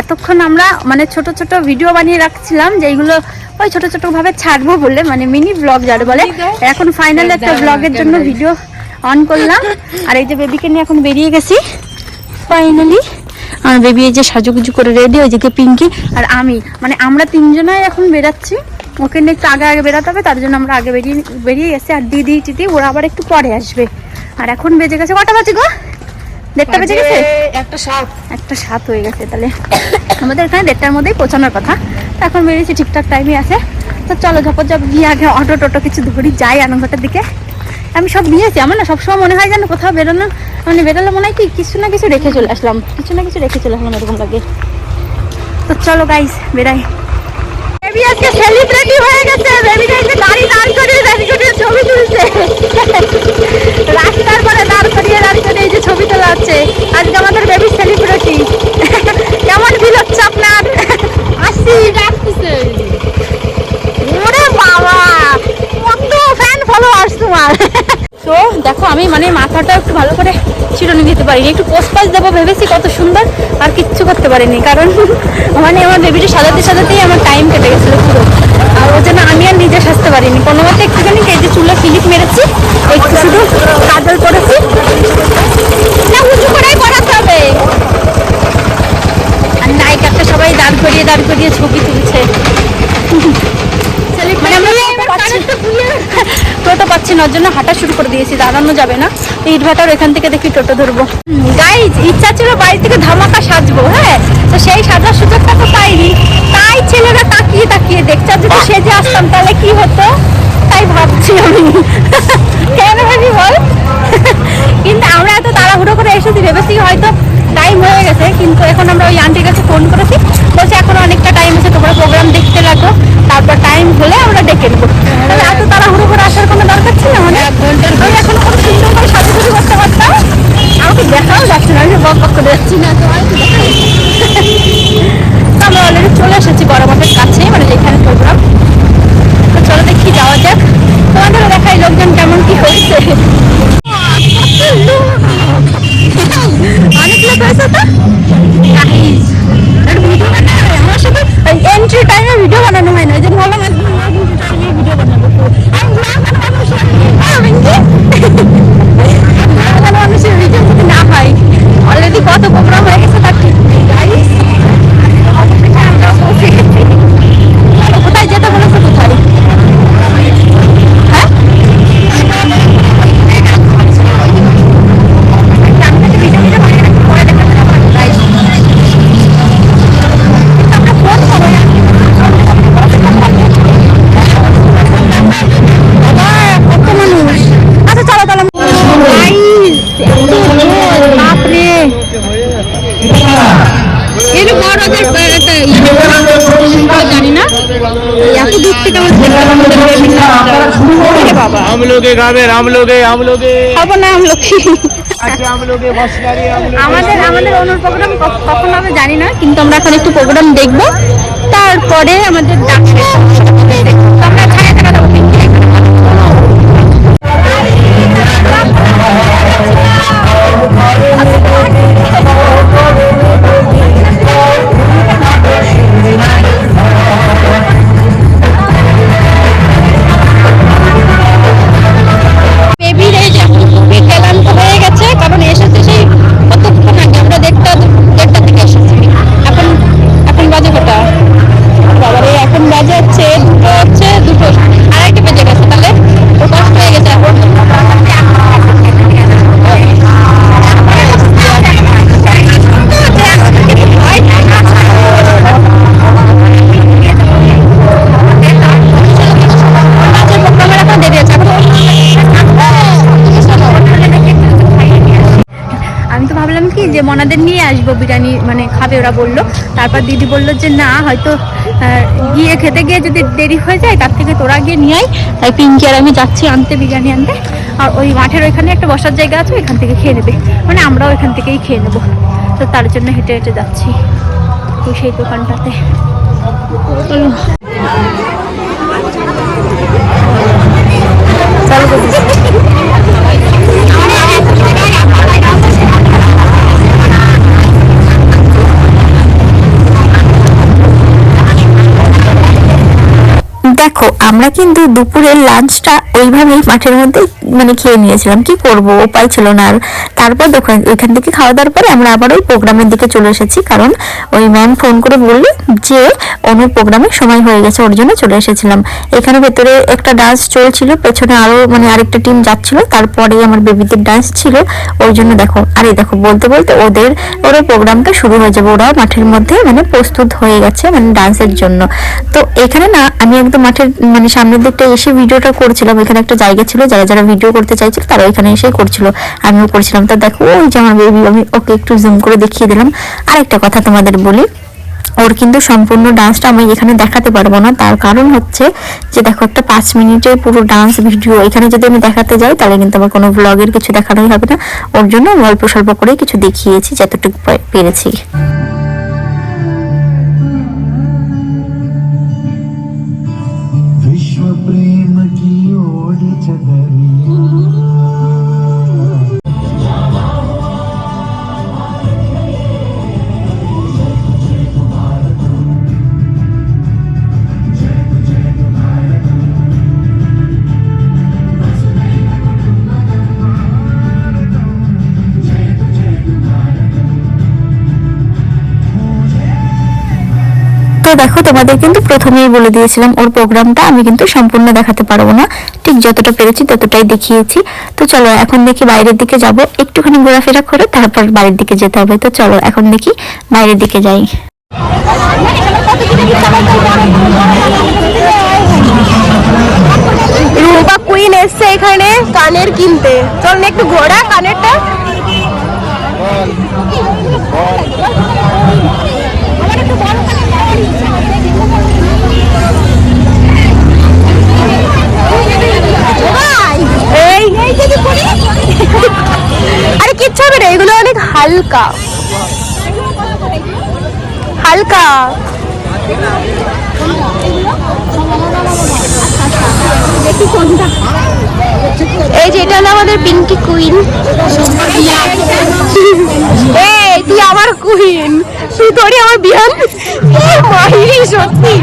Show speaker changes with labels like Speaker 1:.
Speaker 1: এতক্ষণ আমরা মানে ছোট ছোট ভিডিও বানিয়ে রাখছিলাম যে এইগুলো ওই ছোট ছোট ভাবে ছাড়বো বলে মানে মিনি ব্লগ যার বলে। এখন ফাইনাল একটা ব্লগের জন্য ভিডিও অন করলাম। আর এই যে বেবিকে নিয়ে এখন বেরিয়ে গেছি ফাইনালি আমার বেবি এই যে সাজুগুজু করে রেডি ওই দিকে পিঙ্কি আর আমি। মানে আমরা তিনজনাই এখন বেরাচ্ছি। ওকে নিয়ে একটু আগে আগে বেরাতে হবে তার জন্য আমরা আগে বেরিয়ে বেরিয়ে গেছি। আর দিদি টিদি ওরা আবার একটু পরে আসবে। আর এখন বেজে গেছে কটা বাজে গো? দেড়টা বেজে গেছে?
Speaker 2: একটা সাপ
Speaker 1: একটা সাত হয়ে গেছে তাহলে। আমাদের এখানে দেড়টার মধ্যেই পৌঁছানোর কথা। এখন বেরিয়েছি ঠিকঠাক টাইমে আছে। তো চলো ঝপর ঝপ গিয়ে আগে অটো টোটো কিছু ধরি যাই আনন্দটার দিকে। আমি সব নিয়েছি আমার না সবসময় মনে হয় যেন কোথাও বেরোনো মানে বেরোলে মনে হয় কি কিছু না কিছু রেখে চলে আসলাম কিছু না কিছু রেখে চলে আসলাম এরকম লাগে। তো চলো গাইস বেরাই। বেবি আজকে সেলিব্রিটি হয়ে গেছে। বেবি দেখতে গাড়ি দাঁড় করিয়ে দাঁড় করিয়ে ছবি তুলছে। রাস্তার পরে দাঁড় করিয়ে দাঁড় করিয়ে যে ছবি তোলা হচ্ছে। আজকে আমাদের বেবি সেলিব্রিটি কেমন ফিল হচ্ছে আপনার? আসি
Speaker 2: ডাকতেছে
Speaker 1: ওরে বাবা কত ফ্যান ফলোয়ার্স তোমার। তো দেখো, আমি মানে মাথাটা একটু ভালো করে চিরুনি দিতে পারিনি। একটু পোস্ট দেবো ভেবেছি, কত সুন্দর, আর কিচ্ছু করতে পারিনি। কারণ মানে আমার বেবিটা সাজাতে সাজাতেই আমার টাইম কেটে গেছিল পুরো। আর ওই জন্য আমি আর নিজে সাজতে পারিনি। কোনো মতে একটুখানি এই যে চুলে ফিলিপ মেরেছি, একটু শুধু কাজল করেছি না, উঁচু করেই করাতে হবে। সবাই দাঁড় করিয়ে দাঁড় করিয়ে ছবি তুলছে মানে আমরা পাচ্ছি টোটো পাচ্ছি না ওর জন্য হাঁটা শুরু করে দিয়েছি দাঁড়ানো যাবে না। ইট ভাটার এখান থেকে দেখি টোটো ধরবো। গাইজ ইচ্ছা ছিল বাড়ি থেকে ধামাকা সাজবো হ্যাঁ? তো সেই সাজার সুযোগটা তো পাইনি। তাই ছেলেরা তাকিয়ে তাকিয়ে দেখছে যদি সেজে আসতাম তাহলে কি হতো? তাই ভাবছি আমি। কেন ভাবি বল? কিন্তু আমরা এত তাড়াহুড়ো করে এসেছি ভেবেছি হয়তো টাইম হয়ে গেছে কিন্তু এখন আমরা ওই আন্টির কাছে ফোন করেছি। বলছে এখন অনেকটা টাইম আছে তোমরা প্রোগ্রাম দেখতে লাগো। তারপর টাইম হলে আমরা ডেকে নেব। তাহলে এত মানে আমি এখন পারতাম। আমাকে দেখাও যাচ্ছে না, আমি বক বক যাচ্ছি না, তোমার আমরা অলরেডি চলে এসেছি বড় মাঠের কাছে মানে যেখানে প্রোগ্রাম তো চলো দেখি, যাওয়া যাক। তোমাদেরও
Speaker 3: लोग गावे हम लोग हम लोग
Speaker 1: হবো না আমি লক্ষ্মী
Speaker 3: हम लोग बसगाड़ी हम लोग
Speaker 1: আমাদের আমাদের অনুর প্রোগ্রাম কখন হবে জানি না কিন্তু আমরা এখন একটু প্রোগ্রাম দেখবো তারপরে আমাদের ডাকবে মনাদের নিয়ে আসব বিরিয়ানি মানে খাবে। ওরা বলল, তারপর দিদি বলল যে, না, হয়তো গিয়ে খেতে গিয়ে যদি দেরি হয়ে যায়, তার থেকে তোরা গিয়ে নিয়ে আয়। তাই পিঙ্কি আর আমি যাচ্ছি আনতে বিরিয়ানি আনতে। আর ওই মাঠের ওইখানে একটা বসার জায়গা আছে, ওইখান থেকে খেয়ে নেবে। মানে আমরাও ওইখান থেকেই খেয়ে নেব। তো তার জন্য হেঁটে হেঁটে যাচ্ছি। তো সেই দোকানটাতে।
Speaker 2: দেখো আমরা কিন্তু দুপুরের লাঞ্চটা ওইভাবেই মাঠের মধ্যে মানে খেয়ে নিয়েছিলাম। কি করব? উপায় ছিল না। আর তারপর দেখো ওইখান থেকে খাওয়া দাওয়ার পরে আমরা আবার ওই প্রোগ্রামের দিকে চলে এসেছি। কারণ ওই ম্যাম ফোন করে বলল যে অন্য প্রোগ্রামের সময় হয়ে গেছে, ওর জন্য চলে এসেছিলাম। এখানে ভেতরে একটা ডান্স চলছিল, পেছনে আরও মানে আরেকটা টিম যাচ্ছিল। তারপরে আমার বেবিদের ডান্স ছিল। ওই জন্য দেখো, আরে দেখো, বলতে বলতে ওদের, ওরা প্রোগ্রামটা শুরু হয়ে যাবে। ওরাও মাঠের মধ্যে মানে প্রস্তুত হয়ে গেছে মানে ডান্সের জন্য। তো এখানে না, আমি একদম মাঠের মানে সামনের দিকটা এসে ভিডিওটা করছিলাম। এখানে একটা জায়গা ছিল, যারা যারা ভিডিও করতে চাইছিল তারা এখানে এসে করছিল। আমিও করছিলাম। তো দেখো, ওই যে আমার বেবি আমি ওকে একটু জুম করে দেখিয়ে দিলাম। আরেকটা কথা তোমাদের বলি, ওর কিন্তু সম্পূর্ণ ডান্সটা আমি এখানে দেখাতে পারব না। তার কারণ হচ্ছে যে দেখো, একটা পাঁচ মিনিটের পুরো ডান্স ভিডিও এখানে যদি আমি দেখাতে যাই, তাহলে কিন্তু আমার কোনো ব্লগের কিছু দেখানোই হবে না। ওর জন্য অল্প স্বল্প করে কিছু দেখিয়েছি, যতটুকু পেরেছি। পারি দেখো তোমাদের কিন্তু প্রথমেই বলে দিয়েছিলাম ওর প্রোগ্রামটা আমি কিন্তু সম্পূর্ণ দেখাতে পারব না। ঠিক যতটা পেরেছি ততটাই দেখিয়েছি। তো চলো এখন দেখি বাইরের দিকে যাব। একটুখানি ঘোরাফেরা করে তারপর বাড়ির দিকে যেতে হবে। তো চলো এখন দেখি বাইরের দিকে যাই।
Speaker 4: রুম্পা কুইন এসছে এখানে কানের কিনতে। চল না একটু ঘোরা কানেরটা। হালকা। হালকা। এই যে, এটা হলো আমাদের পিঙ্কি কুইন। এই, তুই আমার কুইন। তুই তোরই আমার বিয়ান। সত্যি?